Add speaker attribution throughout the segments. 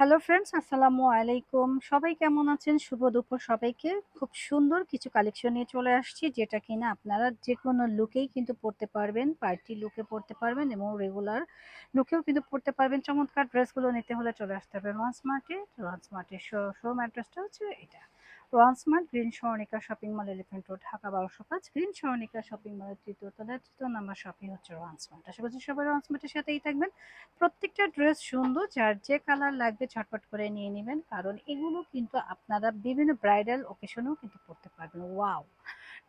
Speaker 1: Hello friends আসসালামু আলাইকুম সবাই কেমন আছেন? শুভ দুপুর সবাইকে। খুব সুন্দর কিছু কালেকশন নিয়ে চলে আসছি, যেটা কিনা আপনারা যে কোনো লুকেই কিন্তু পড়তে পারবেন পার্টি লুকে পড়তে পারবেন এবং রেগুলার লুকেও কিন্তু পড়তে পারবেন। চমৎকার ড্রেসগুলো নিতে হলে চলে আসতে হবে। রোয়ান্স স্মার্টে রোয়ান্স স্মার্টের শো শোরুম অ্যাড্রেসটা হচ্ছে এটা। Rowan smart green Soronika shopping mall elephant road Dhaka বারোশো পাঁচ গ্রিন সরণিকা শপিং মলের তৃতীয় তলার তৃতীয় নাম্বার শপিং হচ্ছে রোয়ান স্মার্ট আশা করছি সবাই রোয়ান স্মার্টের সাথেই থাকবেন। প্রত্যেকটা ড্রেস সুন্দর, যার যে কালার লাগবে ঝটপট করে নিয়ে নেবেন, কারণ এগুলো কিন্তু আপনারা বিভিন্ন ব্রাইডাল ওকেশনেও কিন্তু পড়তে পারবেন। ওয়াও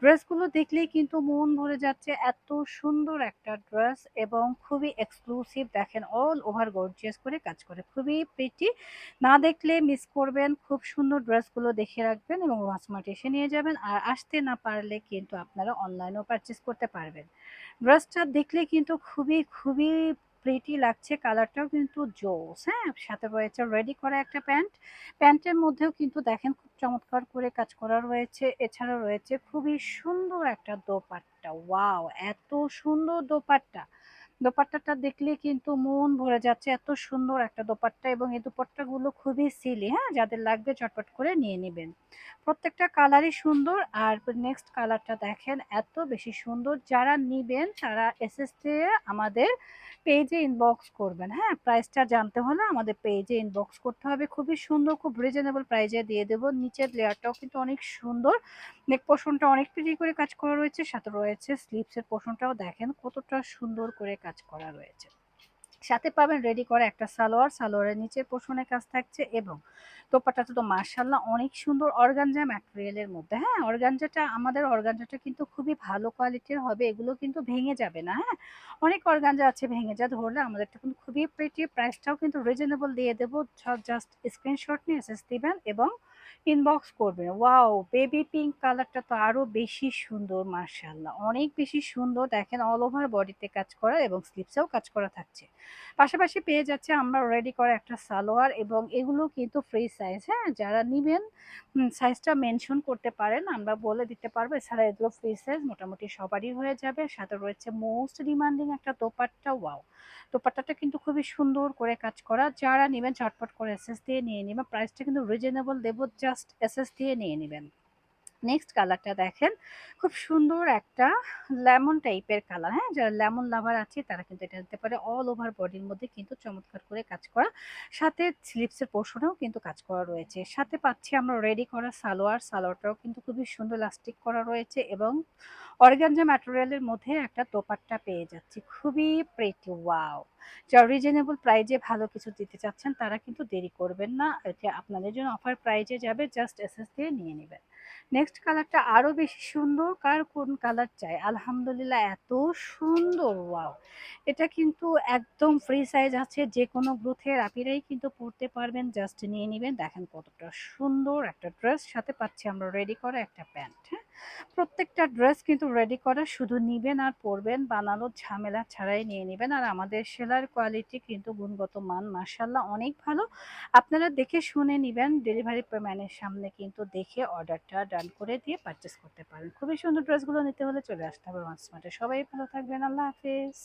Speaker 1: ড্রেসগুলো দেখলেই কিন্তু মন ভরে যাচ্ছে। এত সুন্দর একটা ড্রেস এবং খুবই এক্সক্লুসিভ দেখেন অল ওভার গর্জিয়াস করে কাজ করে। খুবই প্রিটি না দেখলে মিস করবেন, খুব সুন্দর ড্রেসগুলো দেখে রাখবেন এবং ওয়াসমার্ট এসে নিয়ে যাবেন। আর আসতে না পারলে কিন্তু আপনারা অনলাইনেও পারচেস করতে পারবেন। ড্রেসটা দেখলে কিন্তু খুবই খুবই প্রিটি লাগছে কালারটাও কিন্তু জোস হ্যাঁ? সাথে রয়েছে রেডি করা একটা প্যান্ট প্যান্টের মধ্যেও কিন্তু দেখেন খুব চমৎকার করে কাজ করা রয়েছে এছাড়া রয়েছে খুবই সুন্দর একটা দোপাট্টা ওয়াও এত সুন্দর দোপাট্টা। দোপাট্টাটা দেখলে কিন্তু মন ভরে যাচ্ছে। এত সুন্দর একটা দোপাট্টা এবং এই দোপাট্টাগুলো খুবই সিলি হ্যাঁ? যাদের লাগবে চটপট করে নিয়ে নেবেন। প্রত্যেকটা কালারই সুন্দর আর নেক্সট কালারটা দেখেন, এত বেশি সুন্দর। যারা নিবেন, তারা এসএস দিয়ে আমাদের পেজে ইনবক্স করবেন হ্যাঁ? প্রাইসটা জানতে হলে আমাদের পেজে ইনবক্স করতে হবে। খুবই সুন্দর, খুব রিজনেবল প্রাইজে দিয়ে দেবো। নিচের লেয়ারটাও কিন্তু অনেক সুন্দর। নেক পোর্শনটা অনেক প্রিটি করে কাজ করা রয়েছে, সাথে রয়েছে স্লিপসের পোর্শনটাও দেখেন কতটা সুন্দর করে কাজ করা রয়েছে। সাথে পাবেন রেডি করা একটা সালোয়ার, সালোয়ারের নিচের পোষণের কাজ থাকছে এবং দোপাট্টাটা তো মার্শাল্লাহ অনেক সুন্দর অর্গানজা ম্যাটেরিয়ালের মধ্যে। হ্যাঁ অর্গানজাটা, আমাদের অর্গানজাটা কিন্তু খুবই ভালো কোয়ালিটির হবে, এগুলো কিন্তু ভেঙে যাবে না হ্যাঁ? অনেক অর্গানজা আছে ভেঙে যা, ধরলে আমাদেরটা কিন্তু খুবই প্রিটি প্রাইসটাও কিন্তু রিজনেবল দিয়ে দেবো। জাস্ট স্ক্রিনশট নিয়ে এসেস দিবেন এবং ইনবক্স করবেন। ওয়াও বেবি পিঙ্ক কালারটা তো আরও বেশি সুন্দর মার্শাল্লাহ অনেক বেশি সুন্দর, দেখেন অল ওভার বডিতে কাজ করা এবং স্লিপসেও কাজ করা থাকছে। পাশাপাশি পেয়ে যাচ্ছে আমরা রেডি করা একটা সালোয়ার এবং এগুলো কিন্তু ফ্রি সাইজ হ্যাঁ? যারা নেবেন সাইজটা মেনশন করতে পারেন, আমরা বলে দিতে পারব। এছাড়া এগুলো ফ্রি সাইজ মোটামুটি সবারই হয়ে যাবে। সাথে রয়েছে মোস্ট ডিমান্ডিং একটা দোপাট্টা ওয়াও দোপাট্টাটা কিন্তু খুবই সুন্দর করে কাজ করা। যারা নেবেন, ঝটপট করে এসএস দিয়ে নিয়ে নেবেন। প্রাইসটা কিন্তু রিজনেবল দেবো জাস্ট এসএস দিয়ে নিয়ে নেবেন। নেক্সট কালারটা দেখেন। খুব সুন্দর একটা লেমন টাইপের কালার হ্যাঁ? যারা লেমন লাভার আছে, তারা কিন্তু এটা নিতে পারে অল ওভার বডির মধ্যে কিন্তু চমৎকার করে কাজ করা। সাথে স্লিপসের পোর্শনেও কিন্তু কাজ করা রয়েছে। সাথে পাচ্ছি আমরা রেডি করা সালোয়ার। সালোয়ারটাও কিন্তু খুবই সুন্দর লাস্টিক করা রয়েছে এবং অর্গানজা ম্যাটেরিয়ালের মধ্যে একটা দোপাট্টা পেয়ে যাচ্ছি। খুবই প্রেটি ওয়াও যারা রিজনেবল প্রাইজে ভালো কিছু দিতে চাচ্ছেন, তারা কিন্তু দেরি করবেন না। এটা আপনাদের জন্য অফার প্রাইজে যাবে জাস্ট এসএস দিয়ে নিয়ে নেবেন। নেক্সট কালারটা আরও বেশি সুন্দর, কার কোন কালার চাই? আলহামদুলিল্লাহ, এত সুন্দর ওয়াও এটা কিন্তু একদম ফ্রি সাইজ আছে যে কোনো গ্রুথের আপিরাই কিন্তু পরতে পারবেন জাস্ট নিয়ে নেবেন। দেখেন কতটা সুন্দর একটা ড্রেস সাথে পাচ্ছি আমরা রেডি করা একটা প্যান্ট হ্যাঁ? প্রত্যেকটা ড্রেস কিন্তু রেডি করা, শুধু নিবেন আর পরবেন বানানোর ঝামেলা ছাড়াই নিয়ে নেবেন। আর আমাদের সেলার কোয়ালিটি কিন্তু গুণগত মান মার্শাল্লাহ অনেক ভালো। আপনারা দেখে শুনে নেবেন ডেলিভারি ম্যানের সামনে কিন্তু দেখে অর্ডারটা ডান করে দিয়ে পারচেস করতে পারেন। খুবই সুন্দর ড্রেসগুলো নিতে হলে চলে আসতে হবে ওয়ান সবাই ভালো থাকবেন, আল্লাহ হাফিজ।